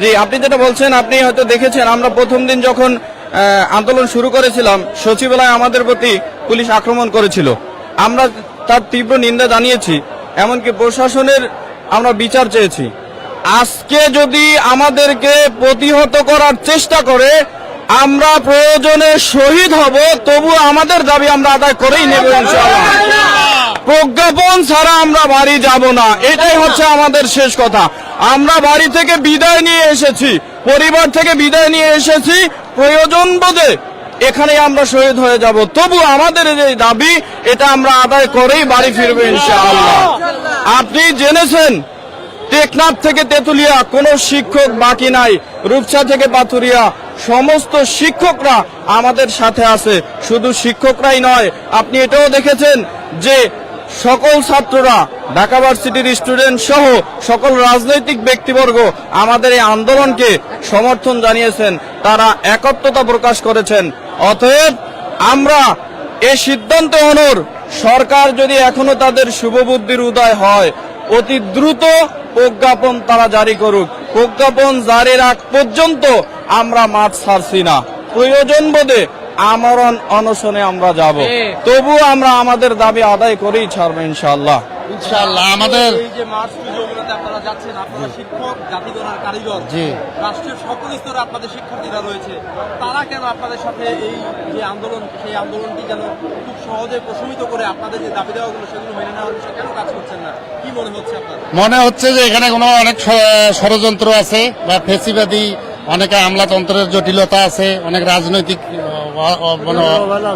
জি আপনি যেটা বলছেন আপনি হয়তো দেখেছেন আমরা প্রথম দিন যখন আন্দোলন শুরু করেছিলাম সচিবালয় আমাদের প্রতি পুলিশ আক্রমণ করেছিল। আমরা তার তীব্র নিন্দা জানিয়েছি এমনকি প্রশাসনের আমরা বিচার চেয়েছি। আজকে যদি আমাদেরকে প্রতিহত করার চেষ্টা করে আমরা প্রয়োজনে শহীদ হব তবু আমাদের দাবি আমরা আদায় করেই নেব ইনশাআল্লাহ। প্রজ্ঞাপন ছাড়া আমরা বাড়ি যাব না। এটাই হচ্ছে আমাদের শেষ কথা। আমরা বাড়ি থেকে বিদায় নিয়ে এসেছি। পরিবার থেকে বিদায় নিয়ে এসেছি। প্রয়োজন বোধে এখানে আমরা শহীদ হয়ে যাব। তবু আমাদের যে দাবি, এটা আমরা আদায় করেই বাড়ি ফিরবো ইনশাআল্লাহ। আপনি জেনেছেন, টেকনাফ থেকে তেতুলিয়া কোনো শিক্ষক বাকি নাই। রূপসা থেকে পাথুরিয়া, সমস্ত শিক্ষকরা আমাদের সাথে আছে। শুধু শিক্ষকরাই নয়, আপনি এটাও দেখেছেন যে সকল ছাত্ররা, ঢাকা ভার্সিটির স্টুডেন্ট সহ সকল রাজনৈতিক ব্যক্তিবর্গ আমাদের এই আন্দোলনকে সমর্থন জানিয়েছেন। তারা একত্রতা প্রকাশ করেছেন। অতএব আমরা এই সিদ্ধান্ত হনর সরকার যদি এখনও তাদের শুভবুদ্ধির উদয় হয়, অতি দ্রুত প্রজ্ঞাপন তারা জারি করুক। প্রজ্ঞাপন জারির আগ পর্যন্ত আমরা মাঠ ছাড়ছি না। প্রয়োজন বোধে আমরণ অনশনে আমরা যাব। তবু আমরা আমাদের দাবি আদায় করেই ছাড়বো ইনশাআল্লাহ। ইনশাআল্লাহ আমাদের এই যে মার্চ আপনারা যাচ্ছেন আপনারা শিক্ষক জাতিগণার কারিগর। জি। রাষ্ট্রীয় সকল স্তরে আপনাদের শিক্ষার্থীরা রয়েছে। তারা কেন আপনাদের সাথে এই যে আন্দোলন সেই আন্দোলনটি যেন খুব সহজে প্রশমিত করে আপনাদের যে দাবি দেওয়াগুলো সেগুলো মেনে নেওয়ার বিষয়ে কেন কাজ করছেন না? কি মনে হচ্ছে আপনার মনে হচ্ছে যে এখানে কোনো অনেক ষড়যন্ত্র আছে বা ফেসিবাদী অনেকে আমলাতন্ত্রের জটিলতা আছে, অনেক রাজনৈতিক মানে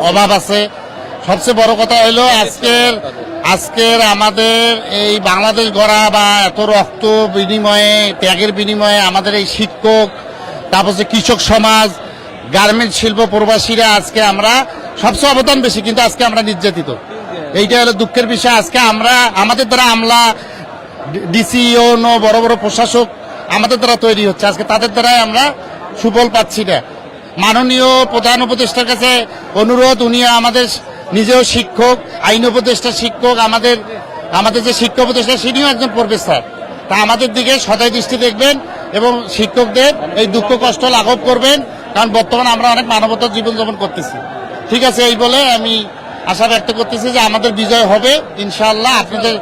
অভাব আছে। সবচেয়ে বড় কথা হলো আজকের আজকের আমাদের এই বাংলাদেশ গড়া বা এত রক্ত বিনিময়ে, ত্যাগের বিনিময়ে আমাদের এই শিক্ষক, তারপর যে কৃষক সমাজ গার্মেন্ট শিল্প প্রবাসীরা আজকে আমরা সবচেয়ে অবদান বেশি, কিন্তু আজকে আমরা নির্যাতিত। এইটা হলো দুঃখের বিষয়। আজকে আমরা, আমাদের দ্বারা আমলা ডিসিও বড় বড় প্রশাসক আমাদের দ্বারা তৈরি হচ্ছে। আজকে তাদের দ্বারাই আমরা সুফল পাচ্ছি না। মাননীয় প্রধান উপদেষ্টার কাছে অনুরোধ, উনি আমাদের নিজেও শিক্ষক, আইন উপদেষ্টা শিক্ষক, আমাদের আমাদের যে শিক্ষা উপদেষ্টা তিনিও একজন প্রফেসর। তা আমাদের দিকে সদয় দৃষ্টি দেখবেন এবং শিক্ষকদের এই দুঃখ, কষ্ট লাঘব করবেন, কারণ বর্তমানে আমরা অনেক মানবতার জীবনযাপন করতেছি। ঠিক আছে, এই বলে আমি আশা ব্যক্ত করতেছি যে আমাদের বিজয় হবে। ইনশাআল্লাহ আপনাদের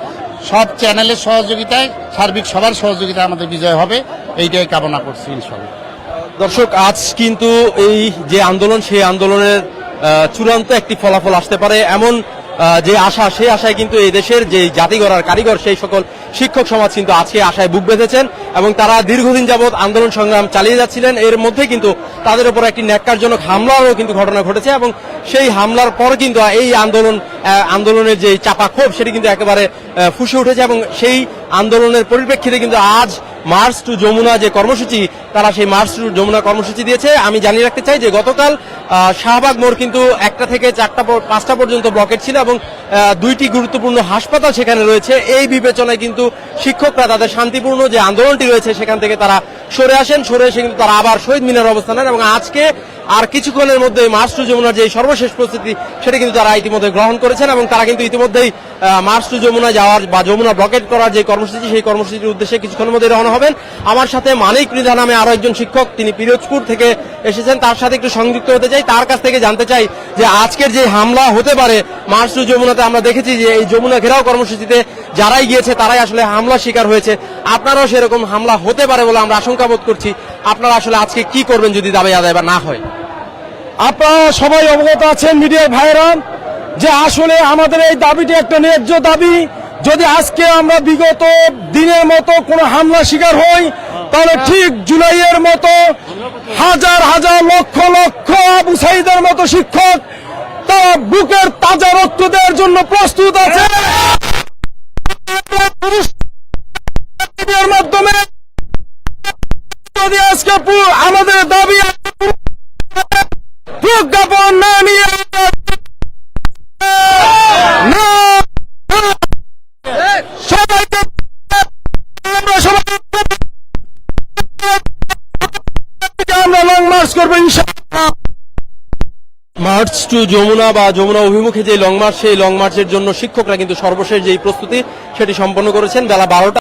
সব চ্যানেলের সহযোগিতায়, সার্বিক সবার সহযোগিতা আমাদের বিজয় হবে। এইটাই কামনা করছি ইনশাল্লাহ দর্শক, আজ কিন্তু এই যে আন্দোলন, সেই আন্দোলনের চূড়ান্ত একটি ফলাফল আসতে পারে। এমন যে আশা, সেই আশায় কিন্তু এই দেশের যে জাতিগর আর কারিগর সেই সকল শিক্ষক সমাজ কিন্তু আজকে আশায় বুক বেঁধেছেন এবং তারা দীর্ঘদিন যাবৎ আন্দোলন সংগ্রাম চালিয়ে যাচ্ছিলেন। এর মধ্যে কিন্তু তাদের উপর একটি ন্যাক্কারজনক হামলারও কিন্তু ঘটনা ঘটেছে এবং সেই হামলার পর কিন্তু এই আন্দোলন আন্দোলনের যে চাপা ক্ষোভ সেটি কিন্তু একেবারে ফুসে উঠেছে এবং সেই আন্দোলনের পরিপ্রেক্ষিতে কিন্তু আজ মার্চ টু যমুনা যে কর্মসূচি, তারা সেই মার্চ টু যমুনা কর্মসূচি দিয়েছে। আমি জানিয়ে রাখতে চাই যে গতকাল শাহবাগ মোড় কিন্তু একটা থেকে চারটা পাঁচটা পর্যন্ত ব্লকেট ছিল এবং দুইটি গুরুত্বপূর্ণ হাসপাতাল সেখানে রয়েছে। এই বিবেচনায় কিন্তু শিক্ষকরা তাদের শান্তিপূর্ণ যে আন্দোলনটি রয়েছে সেখান থেকে তারা সরে আসেন। সরে এসে কিন্তু তারা আবার শহীদ মিনার অবস্থান নেন এবং আজকে আর কিছুক্ষণের মধ্যে মার্চ টু যমুনার যে সর্বশেষ প্রস্তুতি, সেটা কিন্তু তারা ইতিমধ্যে গ্রহণ করেছেন এবং তারা কিন্তু ইতিমধ্যেই মার্চ টু যমুনা যাওয়ার বা যমুনা ব্লকেট করার যে কর্মসূচি, সেই কর্মসূচির উদ্দেশ্যে কিছুক্ষণের মধ্যে রওনা হবেন। আমার সাথে মানিক মৃধা নামে আরও একজন শিক্ষক, তিনি পিরোজপুর থেকে এসেছেন। তার সাথে একটু সংযুক্ত হতে চাই। তার কাছ থেকে জানতে চাই যে আজকের যে হামলা হতে পারে মার্চ টু যমুনাতে, আমরা দেখেছি যে এই যমুনা ঘেরাও কর্মসূচিতে যারাই গিয়েছে, তারাই আসলে হামলা শিকার হয়েছে। আপনারাও সেরকম হামলা হতে পারে বলে আমরা আশঙ্কা বোধ করছি। আপনারা আসলে আজকে কি করবেন যদি দাবি আদায় বা না হয়? আপনারা সবাই অবগত আছেন, মিডিয়ার ভাইরা যে আসলে আমাদের এই দাবিটি একটা ন্যায্য দাবি। যদি আজকে আমরা বিগত দিনের মতো কোনো হামলা শিকার হই, তাহলে ঠিক জুলাইয়ের মতো হাজার হাজার লক্ষ লক্ষ আবু সাইদের মতো শিক্ষক তারা বুকের তাজা রক্ত দেওয়ার জন্য প্রস্তুত আছে। মাধ্যমে আজকে আমাদের দাবি প্রজ্ঞাপন না নিয়ে মার্চ টু যমুনা বা যমুনা অভিমুখে যে লং মার্চ, সেই লং মার্চের জন্য শিক্ষকরা কিন্তু সর্বশেষ যেই প্রস্তুতি, সেটি সম্পন্ন করেছেন। বেলা বারোটা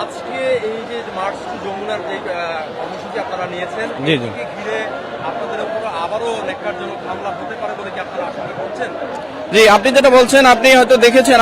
আজকে এই যে মার্চ টু যমুনার যে কর্মসূচি আপনারা নিয়েছেন জি, জি। ঘিরে আপনাদের উপর আবারও ন্যাক্কারজনক হামলা হতে পারে বলে কি আপনারা আশঙ্কা করছেন জি আপনি যেটা বলছেন আপনি হয়তো দেখেছেন